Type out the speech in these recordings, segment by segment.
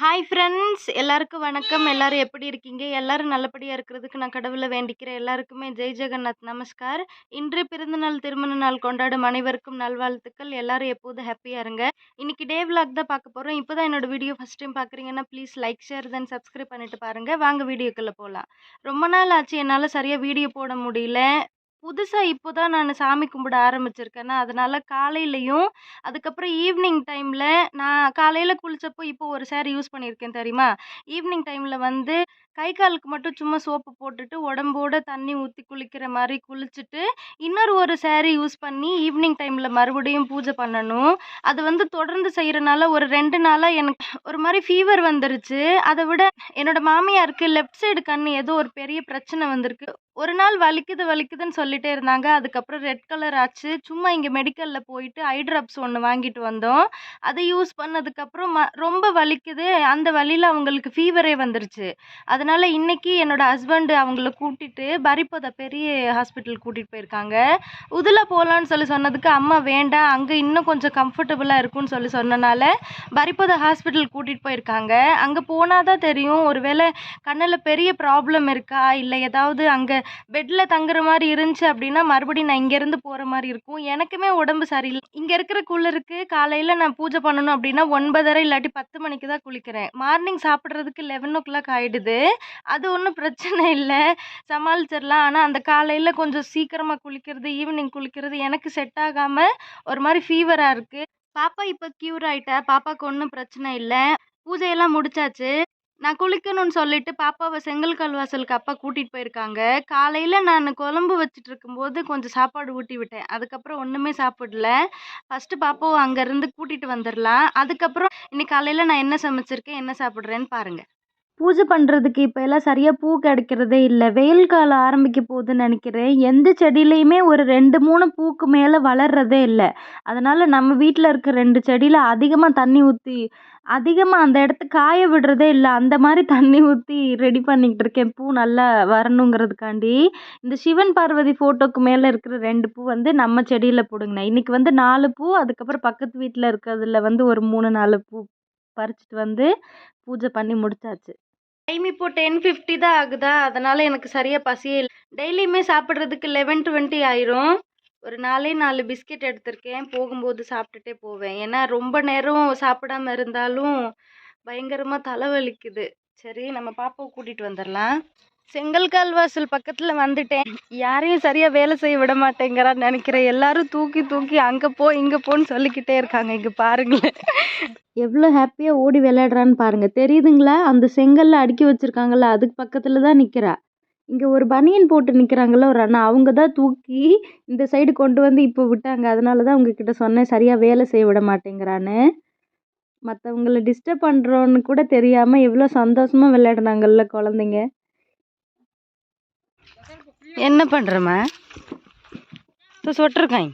Hi friends எல்லாருக்கும் வணக்கம். எல்லாரும் எப்படி இருக்கீங்க? எல்லாரும் நல்லபடியாக இருக்கிறதுக்கு நான் கடவுளை வேண்டிக்கிறேன். எல்லாருக்குமே ஜெய் ஜெகநாத் நமஸ்கார். இன்று பிறந்தநாள் திருமண நாள் கொண்டாடும் அனைவருக்கும் நல்வாழ்த்துக்கள். எல்லாரும் எப்போதும் ஹாப்பியாக இருங்க. இன்னைக்கு டே விலாக் தான் பார்க்க போகிறோம் இப்போ தான் என்னோட வீடியோ ஃபஸ்ட் டைம் பார்க்குறீங்கன்னா please like share then subscribe பண்ணிட்டு பாருங்கள் வாங்க வீடியோக்குள்ளே போகலாம் ரொம்ப நாள் ஆச்சு. என்னால் சரியாக வீடியோ போட முடியல. புதுசாக இப்போ தான் நான் சாமி கும்பிட ஆரம்பிச்சிருக்கேன்னா அதனால காலையிலையும் அதுக்கப்புறம் ஈவினிங் டைமில் நான் காலையில் குளித்தப்போ இப்போ ஒரு சேரீ யூஸ் பண்ணியிருக்கேன் தெரியுமா? ஈவினிங் டைமில் வந்து கை காலுக்கு மட்டும் சும்மா சோப்பு போட்டுட்டு உடம்போட தண்ணி ஊற்றி குளிக்கிற மாதிரி குளிச்சுட்டு இன்னொரு ஒரு சேரீ யூஸ் பண்ணி ஈவினிங் டைமில் மறுபடியும் பூஜை பண்ணணும். அது வந்து தொடர்ந்து செய்கிறனால ஒரு ரெண்டு நாளாக எனக்கு ஒரு மாதிரி ஃபீவர் வந்துருச்சு. அதை விட என்னோட மாமியாருக்கு லெஃப்ட் சைடு கண் ஏதோ ஒரு பெரிய பிரச்சனை வந்திருக்கு. ஒரு நாள் வலிக்குது வலிக்குதுன்னு சொல்லிட்டே இருந்தாங்க. அதுக்கப்புறம் ரெட் கலர் ஆச்சு. சும்மா இங்கே மெடிக்கலில் போயிட்டு ஐ ட்ராப்ஸ் ஒன்று வாங்கிட்டு வந்தோம். அதை யூஸ் பண்ணதுக்கப்புறம் ம ரொம்ப வலிக்குது. அந்த வலியில் அவங்களுக்கு ஃபீவரே வந்துருச்சு. அதனால் இன்னைக்கு என்னோடய ஹஸ்பண்டு அவங்கள கூட்டிட்டு பரிப்போத பெரிய ஹாஸ்பிட்டல் கூட்டிகிட்டு போயிருக்காங்க. உதில் போகலான்னு சொல்லி சொன்னதுக்கு அம்மா வேண்டாம் அங்கே இன்னும் கொஞ்சம் கம்ஃபர்டபுளாக இருக்கும்னு சொல்லி சொன்னனால பரிப்போத ஹாஸ்பிட்டல் கூட்டிகிட்டு போயிருக்காங்க. அங்கே போனால் தான் தெரியும் ஒருவேளை கண்ணில் பெரிய ப்ராப்ளம் இருக்கா? இல்லை ஏதாவது அங்கே பெட்டில் தங்குற மாதிரி இருந்துச்சு அப்படின்னா மறுபடியும் நான் இங்கேருந்து போகிற மாதிரி இருக்கும். எனக்குமே உடம்பு சரியில்லை. இங்கே இருக்கிற குளிருக்கு காலையில் நான் பூஜை பண்ணணும் அப்படின்னா ஒன்பதரை இல்லாட்டி பத்து மணிக்கு தான் குளிக்கிறேன். மார்னிங் சாப்பிட்றதுக்கு லெவன் ஓ கிளாக் ஆகிடுது அது ஒன்றும் பிரச்சனை இல்லை. சமாளிச்சிடலாம் ஆனால் அந்த காலையில் கொஞ்சம் சீக்கிரமாக குளிக்கிறது ஈவினிங் குளிக்கிறது எனக்கு செட் ஆகாமல் ஒரு மாதிரி ஃபீவராக இருக்குது பாப்பா இப்போ க்யூர் ஆயிட்டா? பாப்பாவுக்கு ஒன்றும் பிரச்சனை இல்லை. பூஜையெல்லாம் முடிச்சாச்சு. நான் குளிக்கணும்னு சொல்லிட்டு பாப்பாவை செங்கல் கல்வாசலுக்கு அப்பா கூட்டிகிட்டு போயிருக்காங்க. காலையில் நான் குழம்பு வச்சுட்டு இருக்கும்போது கொஞ்சம் சாப்பாடு ஊட்டி விட்டேன். அதுக்கப்புறம் ஒன்றுமே சாப்பிடல. ஃபஸ்ட்டு பாப்பாவை அங்கேருந்து கூட்டிகிட்டு வந்துடலாம் அதுக்கப்புறம் இன்னைக்கு காலையில் நான் என்ன சமைச்சிருக்கேன் என்ன சாப்பிட்றேன்னு பாருங்கள் பூஜை பண்ணுறதுக்கு இப்போ எல்லாம் சரியாக பூ கிடைக்கிறதே இல்லை. வெயில் காலம் ஆரம்பிக்க போகுதுன்னு நினைக்கிறேன். எந்த செடியிலையுமே ஒரு ரெண்டு மூணு பூக்கு மேலே வளர்றதே இல்லை. அதனால் நம்ம வீட்டில் இருக்க ரெண்டு செடியில் அதிகமாக தண்ணி ஊற்றி அதிகமாக அந்த இடத்த காய விடுறதே இல்லை. அந்த மாதிரி தண்ணி ஊற்றி ரெடி பண்ணிக்கிட்டு இருக்கேன். பூ நல்லா வரணுங்கிறதுக்காண்டி. இந்த சிவன் பார்வதி ஃபோட்டோக்கு மேலே இருக்கிற ரெண்டு பூ வந்து நம்ம செடியில் பிடுங்கினேன் இன்றைக்கி வந்து நாலு பூ அதுக்கப்புறம் பக்கத்து வீட்டில் இருக்கிறதுல வந்து ஒரு மூணு நாலு பூ பறிச்சிட்டு வந்து பூஜை பண்ணி முடிச்சாச்சு. டைம் இப்போ டென் ஃபிஃப்டி தான் ஆகுதா? அதனால் எனக்கு சரியாக பசியே இல்லை. டெய்லியுமே சாப்பிட்றதுக்கு லெவன் டுவெண்ட்டி ஆயிரும். ஒரு நாலே நாலு பிஸ்கெட் எடுத்திருக்கேன். போகும்போது சாப்பிட்டுட்டே போவேன். ஏன்னா ரொம்ப நேரம் சாப்பிடாம இருந்தாலும் பயங்கரமாக தலைவலிக்குது. சரி நம்ம பாப்பாவை கூட்டிகிட்டு வந்துடலாம். செங்கல் கால்வாசல் பக்கத்தில் வந்துட்டேன். யாரையும் சரியாக வேலை செய்ய விட மாட்டேங்கிறான்னு நினைக்கிறேன். எல்லாரும் தூக்கி தூக்கி அங்கே போ இங்கே போன்னு சொல்லிக்கிட்டே இருக்காங்க. இங்கே பாருங்களேன். எவ்வளோ ஹாப்பியாக ஓடி விளையாடுறான்னு பாருங்கள் தெரியுதுங்களா? அந்த செங்கல்ல அடுக்கி வச்சுருக்காங்கல்ல அதுக்கு பக்கத்தில் தான் நிற்கிறா இங்கே ஒரு பனியன் போட்டு நிற்கிறாங்கல்ல ஒரு அண்ணா. அவங்க தான் தூக்கி இந்த சைடு கொண்டு வந்து இப்போ விட்டாங்க. அதனால தான் உங்ககிட்ட சொன்னேன் சரியாக வேலை செய்ய விட மாட்டேங்கிறான்னு. மற்றவங்கள டிஸ்டர்ப் பண்ணுறோன்னு கூட தெரியாமல் எவ்வளோ சந்தோஷமாக விளையாடுனாங்கல்ல குழந்தைங்க. என்ன பண்ணுறம்மா இப்போ சொட்டிருக்காய்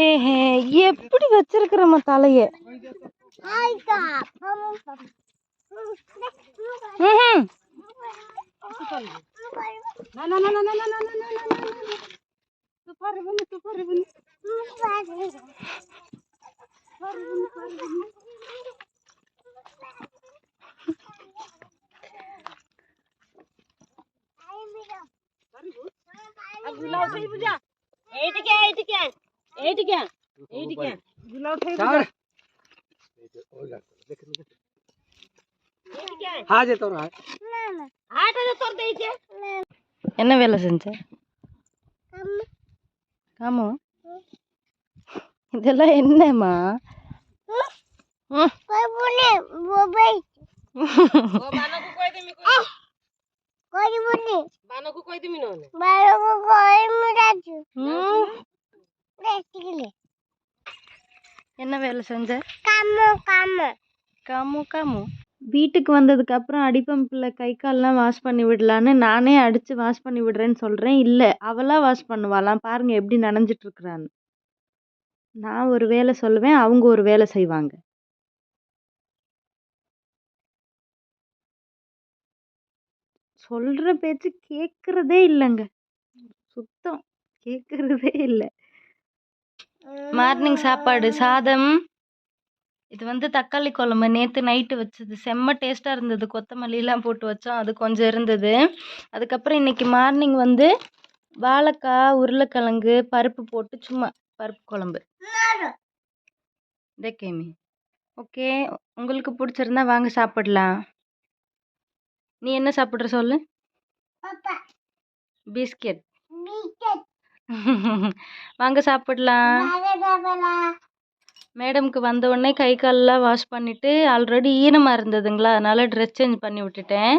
ஏஹே எப்படி வச்சிருக்கிறம்மா தலையை? গুলাও থই বুঝা। এইদিকে এইদিকে এইদিকে এইদিকে গুলাও থই বুঝা। হ্যাঁ যে তোর হ্যাঁ হাটা যে তোর দেইছে এনে বেলা শুনছে? কাম। இதெல்லாம் என்னம்மா ம் போய் போனே போய் ஓ மனக்கு கோய் தம்பி கோய் ও বানকু কই দিমি কই বানকু কই দিমি ননে ம். என்ன வேலை செஞ்ச காமு காமு வீட்டுக்கு வந்ததுக்கு அப்புறம் அடிப்பம்பில் கை கால்லாம் வாஷ் பண்ணி விடலான்னு நானே அடித்து வாஷ் பண்ணி விடுறேன்னு சொல்கிறேன் இல்லை அவளா வாஷ் பண்ணுவாளாம் பாருங்க எப்படி நனைஞ்சிட்டு இருக்கிறான்னு நான் ஒரு வேலை சொல்லுவேன் அவங்க ஒரு வேலை செய்வாங்க சொல்கிற பேச்சு கேட்குறதே இல்லைங்க. சுத்தம் கேட்குறதே இல்லை. மார்னிங் சாப்பாடு சாதம். இது வந்து தக்காளி குழம்பு. நேற்று நைட்டு வச்சது. செம்ம டேஸ்ட்டாக இருந்தது. கொத்தமல்லிலாம் போட்டு வச்சோம். அது கொஞ்சம் இருந்தது. அதுக்கப்புறம் இன்னைக்கு மார்னிங் வந்து வாழைக்காய் உருளைக்கிழங்கு பருப்பு போட்டு சும்மா பருப்பு குழம்பு. இதே கேமி. ஓகே. உங்களுக்கு பிடிச்சிருந்தா வாங்க சாப்பிடலாம். நீ என்ன சாப்பிட்ற சொல்லு? பிஸ்கெட். வாங்க சாப்பிடலாம். மேடம்க்கு வந்த உடனே கை காலெலாம் வாஷ் பண்ணிவிட்டு ஆல்ரெடி ஈரமாக இருந்ததுங்களா? அதனால் ட்ரெஸ் சேஞ்ச் பண்ணி விட்டுட்டேன்.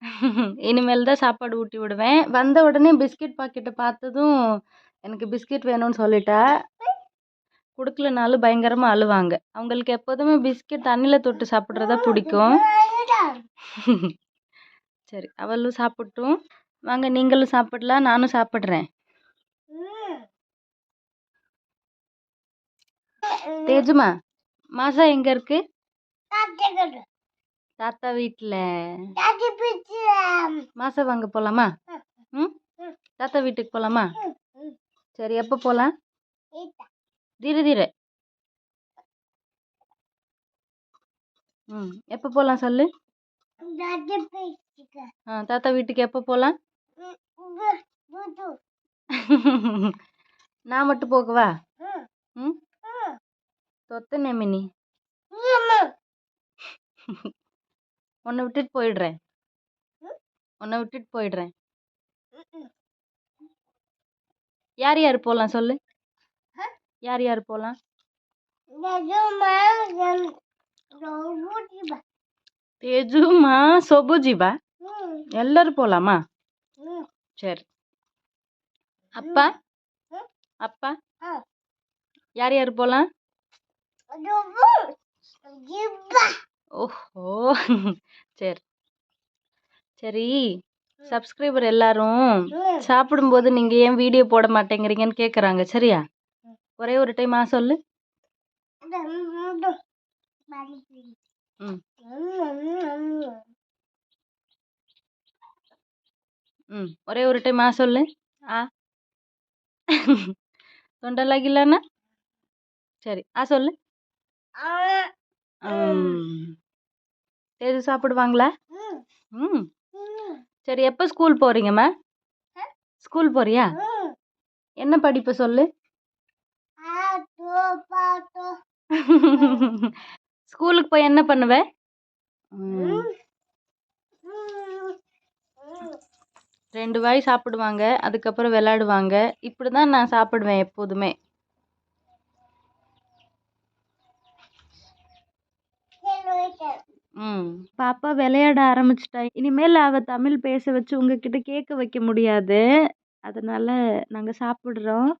இனிமேல் தான் சாப்பாடு ஊட்டி விடுவேன். வந்த உடனே பிஸ்கெட் பாக்கெட்டை பார்த்ததும் எனக்கு பிஸ்கெட் வேணும்னு சொல்லிட்டா. கொடுக்கலனாலும் பயங்கரமாக அழுவாங்க. அவங்களுக்கு எப்போதுமே பிஸ்கெட் தண்ணியில் தொட்டு சாப்பிட்றதா பிடிக்கும். சரி அவளும் சாப்பிட்டும். வாங்க நீங்களும் சாப்பிடலாம் நானும் சாப்பிட்றேன். தேஜுமா மாசா எங்க இருக்கு? தாத்தா வீட்டில் மாசா வாங்க போலாமா? ம்? தாத்தா வீட்டுக்கு போலாமா? சரி எப்போ போகலாம் தீர தீர. ம் எப்போ போகலாம் சொல்லு? தாத்தா வீட்டுக்கு எப்போ போகலாம் நான் மட்டும் போகவா? ம்? தொத்தனே மினி உன்னை விட்டுட்டு போயிடுறேன். உன்னை விட்டுட்டு போயிடுறேன். யார் யார் போகலாம் சொல்லு? யார் யார் போகலாம் தேஜுமா சொபுஜிபா? எல்லாரும் போகலாமா சரி. அப்பா? அப்பா? யார் யார் போகலாம் ஓஹோ. சரி. சரி. சப்ஸ்கிரைபர் எல்லாரும் சாப்பிடும்போது நீங்கள் ஏன் வீடியோ போட மாட்டேங்கிறீங்கன்னு கேட்குறாங்க சரியா? ஒரே ஒரு டைம் ஆ சொல்லு. ம். ம். ஒரே ஒரு டைம் ஆ சொல்லு. ஆ. தொண்டை லாகிலானா சரி. ஆ சொல்லு. தேஜு சாப்பிடுவாங்களா? ம். சரி எப்போ ஸ்கூல் போகிறீங்கம்மா ஸ்கூல் போறியா? என்ன படிப்பு சொல்லு? ஸ்கூலுக்கு போய் என்ன பண்ணுவ ம், ரெண்டு வாய் சாப்பிடுவாங்க அதுக்கப்புறம் விளையாடுவாங்க இப்படி தான் நான் சாப்பிடுவேன் எப்போதுமே. ம். பாப்பா விளையாட ஆரம்பிச்சிட்டா. இனிமேல் அவ தமிழ் பேச வச்சு உங்ககிட்ட கேட்க வைக்க முடியாது. அதனால நாங்கள் சாப்பிட்றோம்.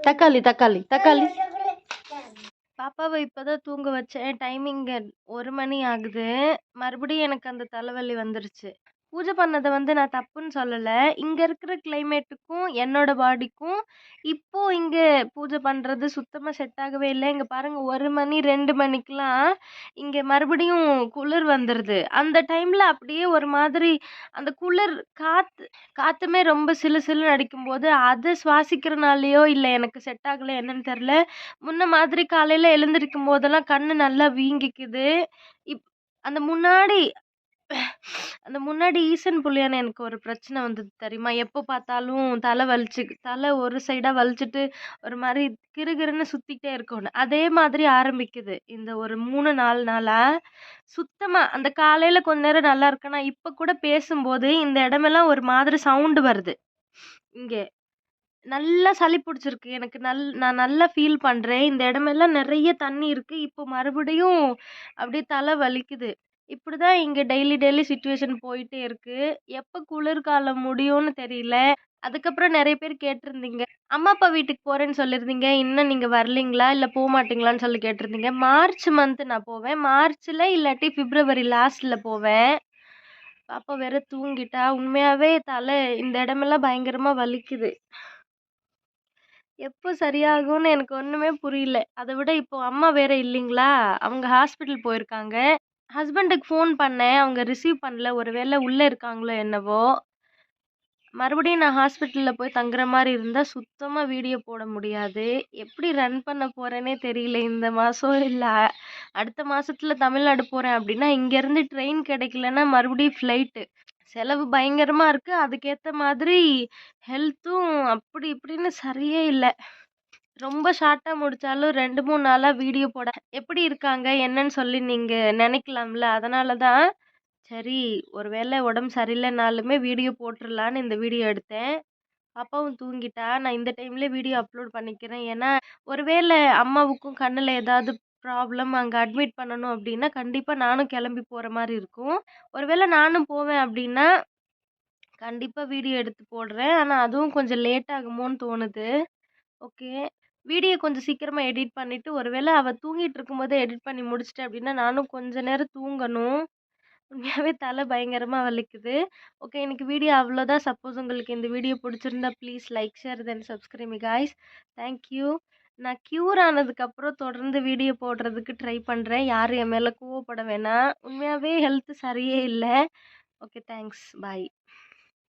தக்காளி தக்காளி தக்காளி. பாப்பாவை இப்போதான் தூங்க வச்சேன். டைமிங் ஒரு மணி ஆகுது. மறுபடியும் எனக்கு அந்த தலைவலி வந்துருச்சு. பூஜை பண்ணதை வந்து நான் தப்புன்னு சொல்லலை. இங்கே இருக்கிற கிளைமேட்டுக்கும் என்னோட பாடிக்கும் இப்போ இங்கே பூஜை பண்ணுறது சுத்தமாக செட் ஆகவே இல்லை. இங்கே பாருங்கள் ஒரு மணி ரெண்டு மணிக்கெலாம் இங்கே மறுபடியும் குளிர் வந்துடுது அந்த டைமில் அப்படியே ஒரு மாதிரி அந்த குளிர் காற்று காற்றுமே ரொம்ப சிலு சிலுன்னு அடிக்கும்போது அதை சுவாசிக்கிறனாலையோ இல்லை எனக்கு செட் ஆகலை என்னன்னு தெரில முன்ன மாதிரி காலையில் எழுந்திரிக்கும் போதெல்லாம் கண் நல்லா வீங்கிக்குது. இப் அந்த முன்னாடி அந்த முன்னாடி ஈசன் புள்ளியான எனக்கு ஒரு பிரச்சனை வந்தது தெரியுமா? எப்போ பார்த்தாலும் தலை வலிச்சு தலை ஒரு சைடாக வலிச்சிட்டு ஒரு மாதிரி கிறுகிறுன்னு சுற்றிக்கிட்டே இருக்கணும். அதே மாதிரி ஆரம்பிக்குது. இந்த ஒரு மூணு நாலு நாளாக சுத்தமாக அந்த காலையில் கொஞ்ச நேரம் நல்லா இருக்கேனா இப்போ கூட பேசும்போது இந்த இடமெல்லாம் ஒரு மாதிரி சவுண்டு வருது. இங்கே நல்லா சளி பிடிச்சிருக்கு. எனக்கு நல் நான் நல்லா ஃபீல் பண்ணுறேன் இந்த இடமெல்லாம் நிறைய தண்ணி இருக்குது இப்போ மறுபடியும் அப்படியே தலை வலிக்குது. இப்படி தான் இங்கே டெய்லி டெய்லி சுச்சுவேஷன் போயிட்டே இருக்குது எப்போ குளிர்காலம் முடியும்னு தெரியல. அதுக்கப்புறம் நிறைய பேர் கேட்டிருந்தீங்க. அம்மா அப்பா வீட்டுக்கு போகிறேன்னு சொல்லியிருந்தீங்க. இன்னும் நீங்கள் வரலீங்களா? இல்லை போக மாட்டீங்களான்னு சொல்லி கேட்டிருந்தீங்க. மார்ச் மந்த்து நான் போவேன். மார்ச்சில் இல்லாட்டி பிப்ரவரி லாஸ்ட்டில் போவேன். பாப்பா வேற தூங்கிட்டா. உண்மையாகவே தலை இந்த இடமெல்லாம் பயங்கரமாக வலிக்குது. எப்போ சரியாகும்னு எனக்கு ஒன்றுமே புரியல. அதை விட இப்போ அம்மா வேற இல்லைங்களா? அவங்க ஹாஸ்பிட்டல் போயிருக்காங்க. ஹஸ்பண்டுக்கு ஃபோன் பண்ணேன். அவங்க ரிசீவ் பண்ணல. ஒரு வேளை உள்ளே இருக்காங்களோ என்னவோ. மறுபடியும் நான் ஹாஸ்பிட்டலில் போய் தங்குற மாதிரி இருந்தால் சுத்தமாக வீடியோ போட முடியாது. எப்படி ரன் பண்ண போகிறேனே தெரியல. இந்த மாதம் இல்லை. அடுத்த மாதத்துல தமிழ்நாடு போகிறேன் அப்படின்னா இங்கேருந்து ட்ரெயின் கிடைக்கலன்னா மறுபடியும் ஃப்ளைட்டு. செலவு பயங்கரமாக இருக்குது அதுக்கேற்ற மாதிரி ஹெல்த்தும் அப்படி இப்படின்னு சரியே இல்லை. ரொம்ப ஷார்ட்டாக முடித்தாலும் ரெண்டு மூணு நாளாக வீடியோ போட எப்படி இருக்காங்க என்னன்னு சொல்லி நீங்கள் நினைக்கலாம்ல. அதனால தான் சரி ஒரு வேளை உடம்பு சரியில்லைனாலுமே வீடியோ போட்டுடலான்னு இந்த வீடியோ எடுத்தேன். பாப்பாவும் தூங்கிட்டா நான் இந்த டைம்லேயே வீடியோ அப்லோட் பண்ணிக்கிறேன். ஏன்னா ஒருவேளை அம்மாவுக்கும் கண்ணில் ஏதாவது ப்ராப்ளம் அங்கே அட்மிட் பண்ணணும் அப்படின்னா கண்டிப்பாக நானும் கிளம்பி போகிற மாதிரி இருக்கும். ஒருவேளை நானும் போவேன் அப்படின்னா கண்டிப்பாக வீடியோ எடுத்து போடுறேன். ஆனால் அதுவும் கொஞ்சம் லேட் ஆகுமோன்னு தோணுது. ஓகே. வீடியோ கொஞ்சம் சீக்கிரமாக எடிட் பண்ணிவிட்டு ஒருவேளை அவள் தூங்கிட்டு இருக்கும்போதே எடிட் பண்ணி முடிச்சிட்டேன் அப்படின்னா நானும் கொஞ்ச நேரம் தூங்கணும். உண்மையாகவே தலை பயங்கரமாக வலிக்குது. ஓகே எனக்கு வீடியோ அவ்வளோதான் சப்போஸ் உங்களுக்கு இந்த வீடியோ பிடிச்சிருந்தா please like share then subscribe guys thank you நான் க்யூர் ஆனதுக்கப்புறம் தொடர்ந்து வீடியோ போடுறதுக்கு ட்ரை பண்ணுறேன் யாரும் என் மேலே கோவப்பட வேணாம். உண்மையாகவே ஹெல்த்து சரியே இல்லை. Okay thanks bye